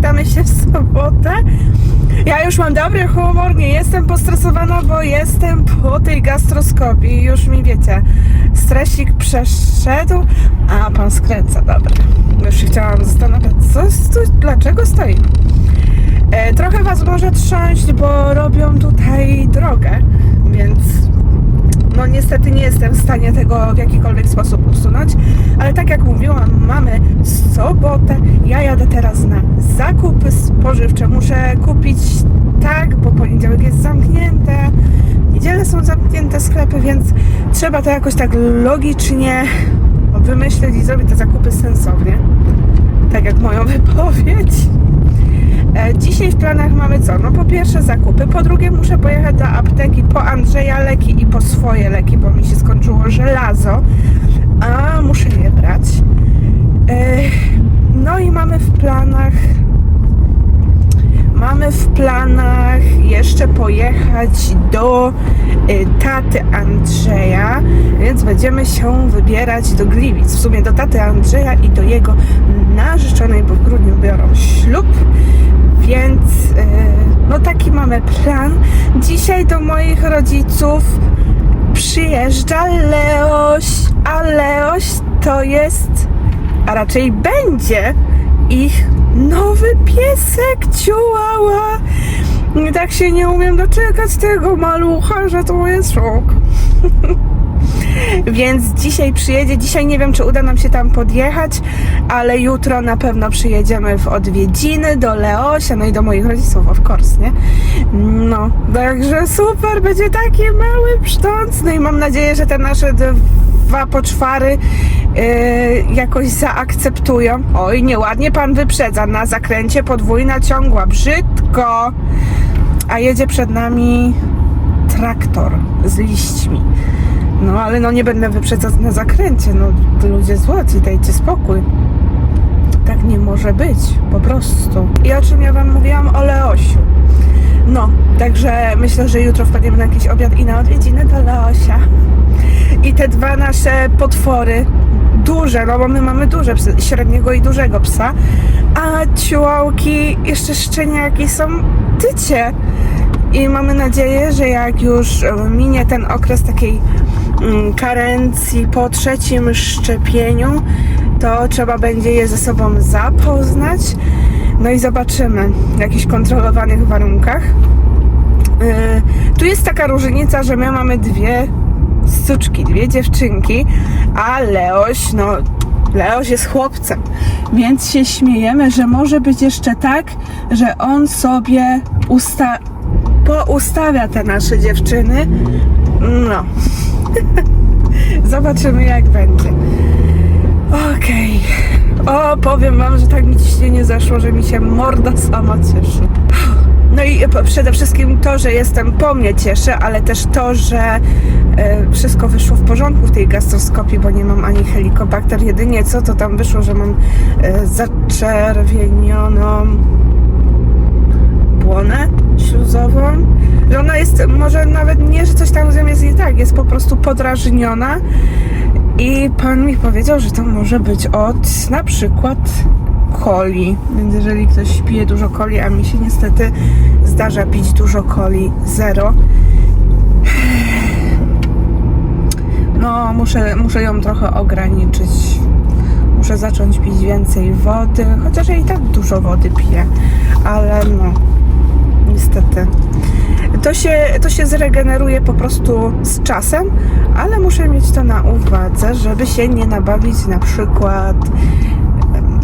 witamy się w sobotę. Ja już mam dobry humor, nie jestem postresowana, bo jestem po tej gastroskopii. Już mi wiecie, stresik przeszedł, a pan skręca, dobra. Już się chciałam zastanawiać, co, co, dlaczego stoi. E, trochę was może trząść, bo robią tutaj drogę, więc no niestety nie jestem w stanie tego w jakikolwiek sposób usunąć, ale tak jak mówiłam, mamy sobotę, ja jadę teraz na zakupy spożywcze, muszę kupić tak, bo poniedziałek jest zamknięte, w niedzielę są zamknięte sklepy, więc trzeba to jakoś tak logicznie wymyślić i zrobić te zakupy sensownie, tak jak moją wypowiedź. E, Dzisiaj w planach mamy co? No po pierwsze zakupy, po drugie muszę pojechać do apteki po Andrzeja leki i po swoje leki, bo mi się skończyło żelazo, a muszę je brać. E, No i mamy w planach mamy w planach jeszcze pojechać do y, taty Andrzeja, więc będziemy się wybierać do Gliwic. W sumie do taty Andrzeja i do jego narzeczonej, bo w grudniu biorą ślub. Więc y, no taki mamy plan. Dzisiaj do moich rodziców przyjeżdża Leoś, a Leoś to jest, a raczej będzie ich nowy piesek Ciułała. Tak się nie umiem doczekać tego malucha, że to jest szok. Więc dzisiaj przyjedzie. Dzisiaj nie wiem, czy uda nam się tam podjechać, ale jutro na pewno przyjedziemy w odwiedziny do Leosia, no i do moich rodziców, of course, nie? No, także super, będzie taki mały pszcząc. No i mam nadzieję, że te nasze dwa poczwary yy, jakoś zaakceptują. Oj, nieładnie pan wyprzedza. Na zakręcie podwójna ciągła. Brzydko. A jedzie przed nami traktor z liśćmi. No ale no nie będę wyprzedzać na zakręcie. No ludzie złoci, dajcie spokój. Tak nie może być, po prostu. I o czym ja wam mówiłam? O Leosiu. No, także myślę, że jutro wpadniemy na jakiś obiad i na odwiedziny do Leosia. I te dwa nasze potwory, duże, no bo my mamy duże psy, średniego i dużego psa, a ciułałki, jeszcze szczeniaki są tycie. I mamy nadzieję, że jak już minie ten okres takiej karencji po trzecim szczepieniu, to trzeba będzie je ze sobą zapoznać. No i zobaczymy w jakichś kontrolowanych warunkach. Yy, tu jest taka różnica, że my mamy dwie suczki, dwie dziewczynki, a Leoś, no Leoś jest chłopcem, więc się śmiejemy, że może być jeszcze tak, że on sobie usta poustawia te nasze dziewczyny. No. Zobaczymy jak będzie. Okej. O, powiem wam, że tak mi ciśnienie zeszło, że mi się morda sama cieszy. No i przede wszystkim to, że jestem po mnie cieszy, ale też to, że e, wszystko wyszło w porządku w tej gastroskopii, bo nie mam ani helikobakter. Jedynie co to tam wyszło, że mam e, zaczerwienioną błonę śluzową. Że ona jest, może nawet nie, że coś tam z jest nie tak, jest po prostu podrażniona. I pan mi powiedział, że to może być od na przykład coli. Więc jeżeli ktoś pije dużo coli, a mi się niestety zdarza pić dużo coli, zero. No, muszę, muszę ją trochę ograniczyć. Muszę zacząć pić więcej wody, chociaż ja i tak dużo wody piję, ale no, niestety. To się, to się zregeneruje po prostu z czasem, ale muszę mieć to na uwadze, żeby się nie nabawić na przykład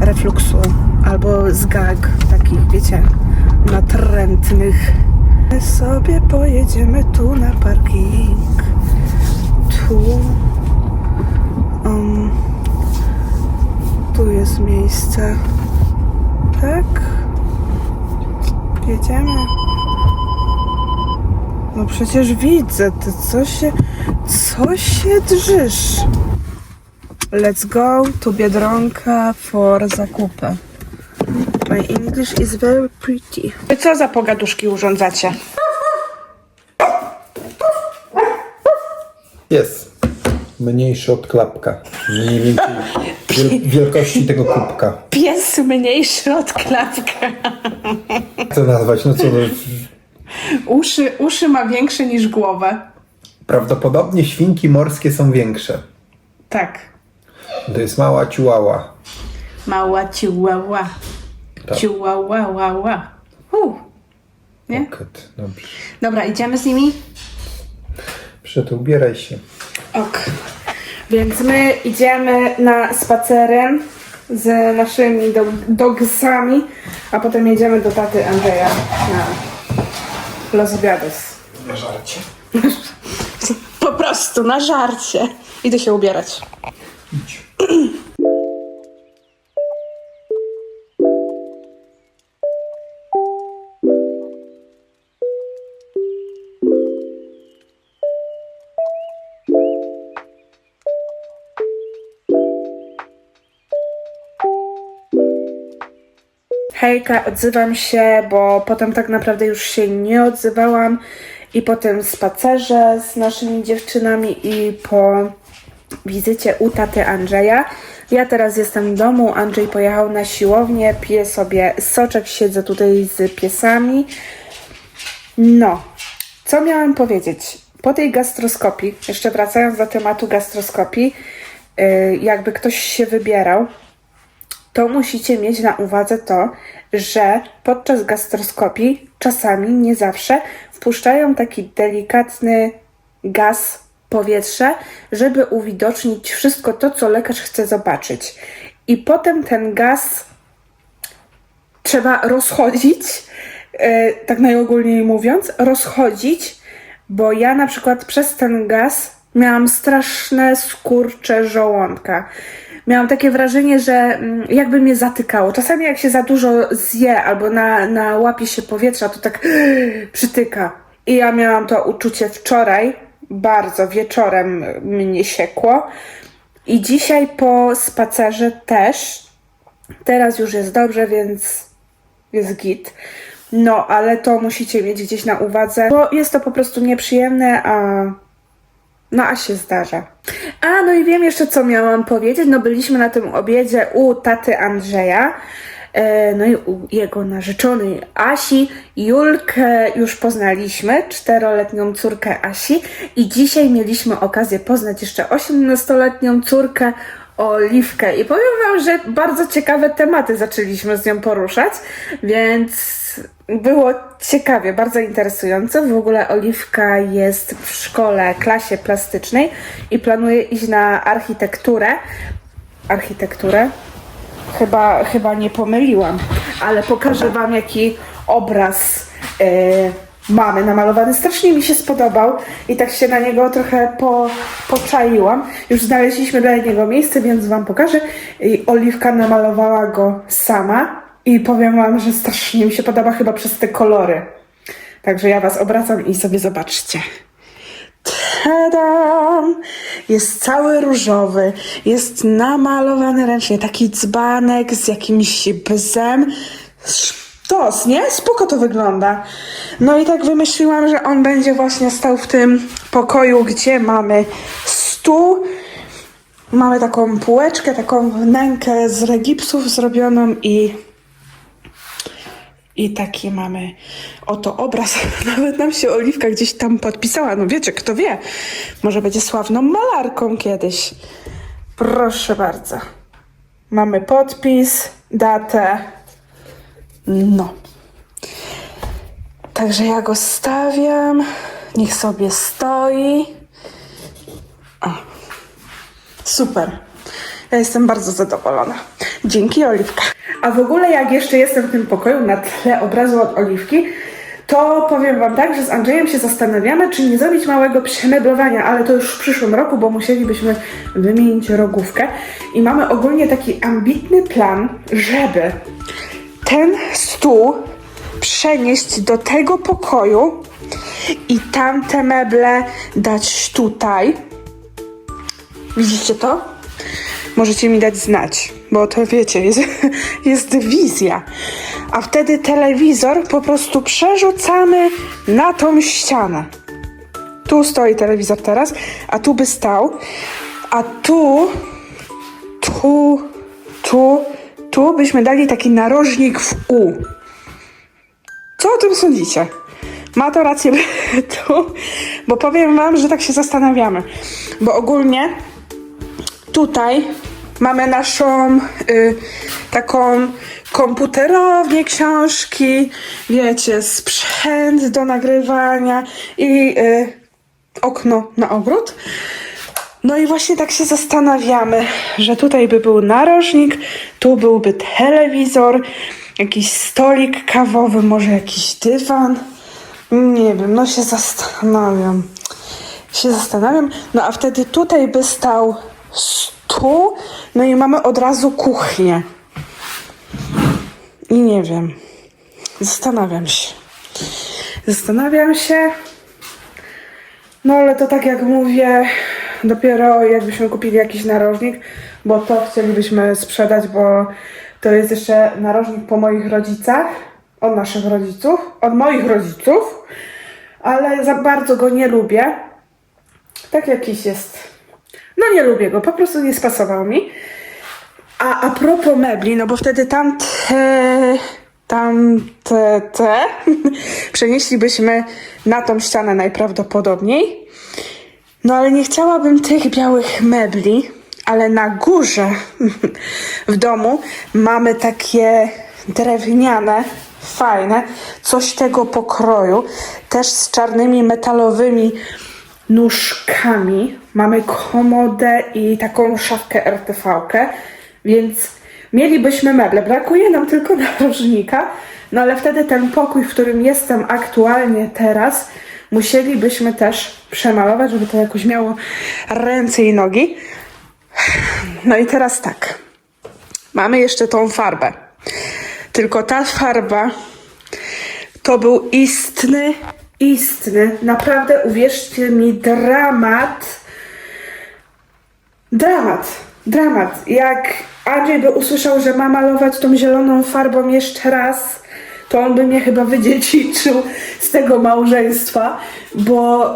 refluksu albo zgag takich, wiecie, natrętnych. My sobie pojedziemy tu na parking. Tu. Um, tu jest miejsce. Tak. Jedziemy. No przecież widzę, ty co się, co się drżysz? Let's go to Biedronka for zakupy. My English is very pretty. Wy co za pogaduszki urządzacie? Jest. Mniejszy od klapka. Mniej więcej wiel- wielkości tego kubka. Pies jest mniejszy od klapka. Jak to nazwać? No co, no, Uszy, uszy ma większe niż głowę. prawdopodobnie świnki morskie są większe. Tak. To jest mała ciułała. Mała ciułała. Tak. Ciułała. Uh. Nie? Kot, Dobrze. Dobra, idziemy z nimi? Prze, to ubieraj się. Ok. Więc my idziemy na spacerem z naszymi dog dogsami, a potem jedziemy do taty Andrzeja na Los Gatos. Na żarcie. Po prostu, na żarcie. Idę się ubierać. Idź. Hejka, odzywam się, bo potem tak naprawdę już się nie odzywałam i po tym spacerze z naszymi dziewczynami i po wizycie u taty Andrzeja. Ja teraz jestem w domu, Andrzej pojechał na siłownię, piję sobie soczek, siedzę tutaj z piesami. No, co miałam powiedzieć? Po tej gastroskopii, jeszcze wracając do tematu gastroskopii, yy, jakby ktoś się wybierał, to musicie mieć na uwadze to, że podczas gastroskopii czasami, nie zawsze, wpuszczają taki delikatny gaz, powietrze, żeby uwidocznić wszystko to, co lekarz chce zobaczyć. I potem ten gaz trzeba rozchodzić, e, tak najogólniej mówiąc, rozchodzić, bo ja na przykład przez ten gaz miałam straszne skurcze żołądka. Miałam takie wrażenie, że mm, jakby mnie zatykało. Czasami jak się za dużo zje albo na, na łapie się powietrza, to tak przytyka. I ja miałam to uczucie wczoraj, bardzo wieczorem mnie siekło. I dzisiaj po spacerze też. Teraz już jest dobrze, więc jest git. No, ale to musicie mieć gdzieś na uwadze, bo jest to po prostu nieprzyjemne, a no a się zdarza. A no i wiem jeszcze co miałam powiedzieć. No byliśmy na tym obiedzie u taty Andrzeja. e, No i u jego narzeczonej Asi. Julkę już poznaliśmy, czteroletnią córkę Asi. I dzisiaj mieliśmy okazję poznać jeszcze 18-letnią córkę Oliwkę. I powiem wam, że bardzo ciekawe tematy zaczęliśmy z nią poruszać, więc było ciekawie, bardzo interesująco. W ogóle Oliwka jest w szkole, klasie plastycznej i planuje iść na architekturę. Architekturę? Chyba, chyba nie pomyliłam, ale pokażę wam jaki obraz e, mamy namalowany. Strasznie mi się spodobał i tak się na niego trochę po, poczaiłam. Już znaleźliśmy dla niego miejsce, więc wam pokażę. I Oliwka namalowała go sama i powiem wam, że strasznie mi się podoba chyba przez te kolory. Także ja was obracam i sobie zobaczcie. Tadam! Jest cały różowy, jest namalowany ręcznie, taki dzbanek z jakimś bzem. Sztos, nie? Spoko to wygląda. No i tak wymyśliłam, że on będzie właśnie stał w tym pokoju, gdzie mamy stół. Mamy taką półeczkę, taką wnękę z regipsów zrobioną i i taki mamy oto obraz. Nawet nam się Oliwka gdzieś tam podpisała. No wiecie, kto wie. Może będzie sławną malarką kiedyś. Proszę bardzo. Mamy podpis, datę. No. Także ja go stawiam. Niech sobie stoi. O. Super. Ja jestem bardzo zadowolona. Dzięki, Oliwka. A w ogóle, jak jeszcze jestem w tym pokoju na tle obrazu od Oliwki, to powiem Wam tak, że z Andrzejem się zastanawiamy, czy nie zrobić małego przemeblowania, ale to już w przyszłym roku, bo musielibyśmy wymienić rogówkę. I mamy ogólnie taki ambitny plan, żeby ten stół przenieść do tego pokoju i tamte meble dać tutaj. Widzicie to? Możecie mi dać znać, bo to wiecie, jest, jest wizja. A wtedy telewizor po prostu przerzucamy na tą ścianę. Tu stoi telewizor teraz, a tu by stał, a tu, tu, tu, tu byśmy dali taki narożnik w U. Co o tym sądzicie? Ma to rację bytu, bo powiem wam, że tak się zastanawiamy. Bo ogólnie tutaj mamy naszą y, taką komputerownię, książki, wiecie, sprzęt do nagrywania i y, okno na ogród. No i właśnie tak się zastanawiamy, że tutaj by był narożnik, tu byłby telewizor, jakiś stolik kawowy, może jakiś dywan. Nie wiem, no się zastanawiam. Się zastanawiam. No a wtedy tutaj by stał stół, no i mamy od razu kuchnię. I nie wiem. Zastanawiam się. Zastanawiam się. No ale to tak jak mówię, dopiero jakbyśmy kupili jakiś narożnik, bo to chcielibyśmy sprzedać, bo to jest jeszcze narożnik po moich rodzicach, od naszych rodziców, od moich rodziców, ale za bardzo go nie lubię. Tak jakiś jest. No nie lubię go, po prostu nie spasował mi. A a propos mebli, no bo wtedy tamte, tamte, te przenieślibyśmy na tą ścianę najprawdopodobniej. No ale nie chciałabym tych białych mebli, ale na górze w domu mamy takie drewniane, fajne, coś tego pokroju, też z czarnymi metalowymi nóżkami. Mamy komodę i taką szafkę RTV-kę, więc mielibyśmy meble. Brakuje nam tylko narożnika, no ale wtedy ten pokój, w którym jestem aktualnie teraz, musielibyśmy też przemalować, żeby to jakoś miało ręce i nogi. No i teraz tak. Mamy jeszcze tą farbę. Tylko ta farba to był istny, istny, naprawdę uwierzcie mi, dramat. Dramat, dramat. Jak Andrzej by usłyszał, że ma malować tą zieloną farbą jeszcze raz, to on by mnie chyba wydziedziczył z tego małżeństwa, bo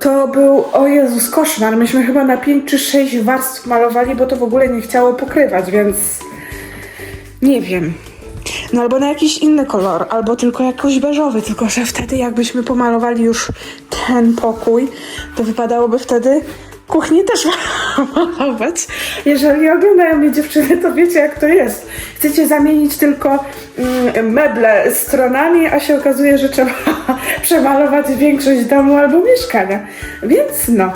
to był, o Jezus, koszmar. Myśmy chyba na 5 czy 6 warstw malowali, bo to w ogóle nie chciało pokrywać, więc nie wiem. No albo na jakiś inny kolor, albo tylko jakoś beżowy, tylko że wtedy jakbyśmy pomalowali już ten pokój, to wypadałoby wtedy kuchnię też malować. Jeżeli oglądają mnie dziewczyny, to wiecie jak to jest. Chcecie zamienić tylko mm, meble stronami, a się okazuje, że trzeba przemalować większość domu albo mieszkania. Więc no.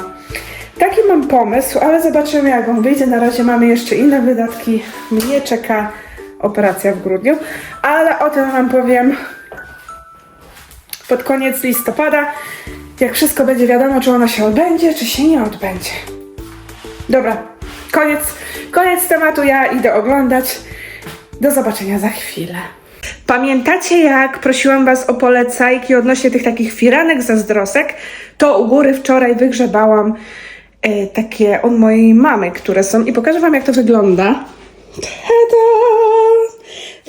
Taki mam pomysł, ale zobaczymy jak on wyjdzie. Na razie mamy jeszcze inne wydatki. Mnie czeka operacja w grudniu, ale o tym Wam powiem pod koniec listopada, jak wszystko będzie wiadomo, czy ona się odbędzie, czy się nie odbędzie. Dobra, koniec, koniec tematu, ja idę oglądać. Do zobaczenia za chwilę. Pamiętacie, jak prosiłam Was o polecajki odnośnie tych takich firanek zazdrosek? To u góry wczoraj wygrzebałam e, takie od mojej mamy, które są i pokażę Wam, jak to wygląda. Tada!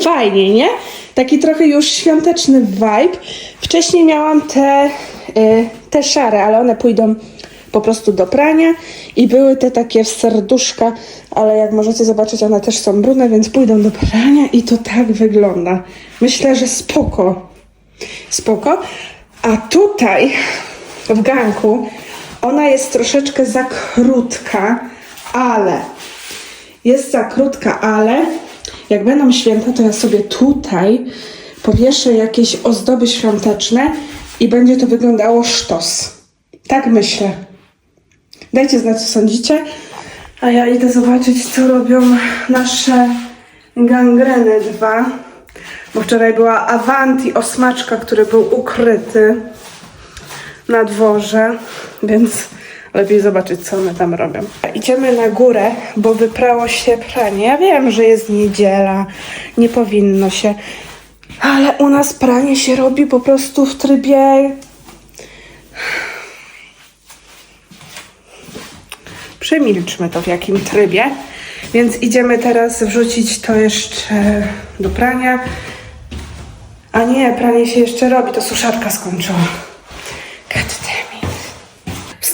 Fajnie, nie? Taki trochę już świąteczny vibe. Wcześniej miałam te, y, te szare, ale one pójdą po prostu do prania i były te takie w serduszka, ale jak możecie zobaczyć, one też są brudne, więc pójdą do prania i to tak wygląda. Myślę, że spoko. Spoko. A tutaj w ganku ona jest troszeczkę za krótka, ale jest za krótka, ale jak będą święta, to ja sobie tutaj powieszę jakieś ozdoby świąteczne i będzie to wyglądało sztos. Tak myślę. Dajcie znać, co sądzicie. A ja idę zobaczyć, co robią nasze gangreny dwa. Bo wczoraj była Avanti osmaczka, który był ukryty na dworze, więc lepiej zobaczyć, co one tam robią. Idziemy na górę, bo wyprało się pranie. Ja wiem, że jest niedziela, nie powinno się, ale u nas pranie się robi po prostu w trybie. Przemilczmy to w jakim trybie. Więc idziemy teraz wrzucić to jeszcze do prania. A nie, pranie się jeszcze robi, to suszarka skończyła.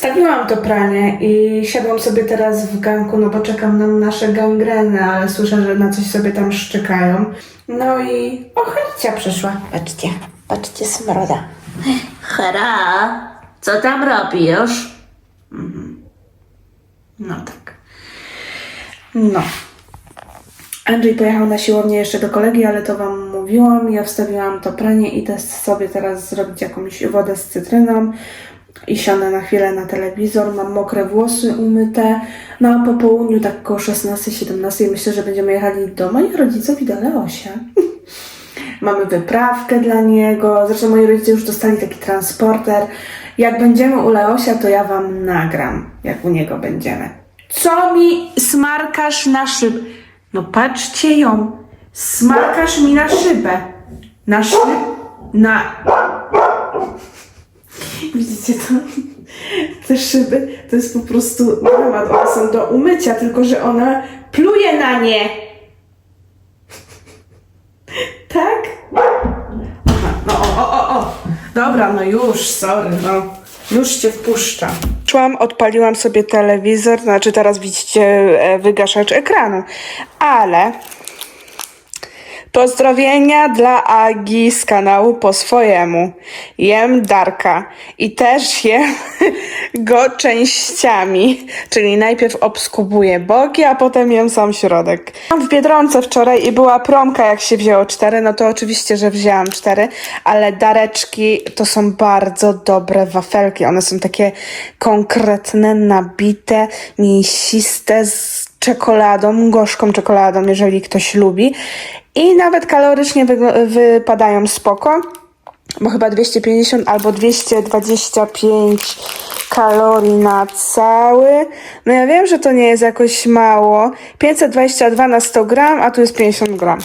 God damn it. Wstałam Stawiłam to pranie i siadłam sobie teraz w ganku, no bo czekam na nasze gangreny, ale słyszę, że na coś sobie tam szczekają. No i ochrycia przyszła. Patrzcie, patrzcie smroda. Hera, co tam robisz? No tak. No. Andrzej pojechał na siłownię jeszcze do kolegi, ale to wam mówiłam. Ja wstawiłam to pranie i idę sobie teraz zrobić jakąś wodę z cytryną i siądę na chwilę na telewizor. Mam mokre włosy umyte. No a po południu, tak koło 16-17 myślę, że będziemy jechali do moich rodziców i do Leosia. Mamy wyprawkę dla niego. Zresztą moi rodzice już dostali taki transporter. Jak będziemy u Leosia, to ja wam nagram, jak u niego będziemy. Co mi smarkasz na szybę? No patrzcie ją. Smarkasz mi na szybę. Na szy... Na... Widzicie to? Te szyby to jest po prostu dramat. One są do umycia, tylko że ona pluje na nie. Tak? Aha, no o, o, o, o. Dobra, no już, sorry, no. Już cię wpuszczam. Szłam, odpaliłam sobie telewizor, znaczy teraz widzicie e, wygaszacz ekranu, ale Pozdrowienia dla Agi z kanału po swojemu. Jem Darka i też jem go częściami, czyli najpierw obskubuję boki, a potem jem sam środek. Byłam w Biedronce wczoraj i była promka, jak się wzięło cztery, no to oczywiście, że wzięłam cztery, ale dareczki to są bardzo dobre wafelki. One są takie konkretne, nabite, mięsiste, z czekoladą, gorzką czekoladą, jeżeli ktoś lubi. I nawet kalorycznie wypadają spoko, bo chyba 250 albo 225 kalorii na cały. No ja wiem, że to nie jest jakoś mało. 522 na 100 gram, a tu jest 50 gram.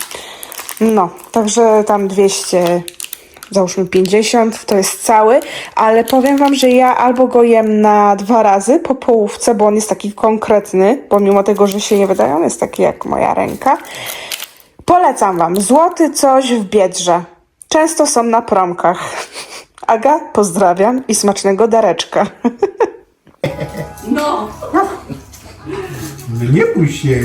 No, także tam 200 załóżmy 50, to jest cały, ale powiem wam, że ja albo go jem na dwa razy po połówce, bo on jest taki konkretny, pomimo tego, że się nie wydaje, on jest taki jak moja ręka. Polecam wam, złoty coś w Biedrze. Często są na promkach. Aga, pozdrawiam i smacznego dareczka. No, Nie bój się.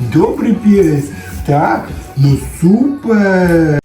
Dobry pies. Tak? No super.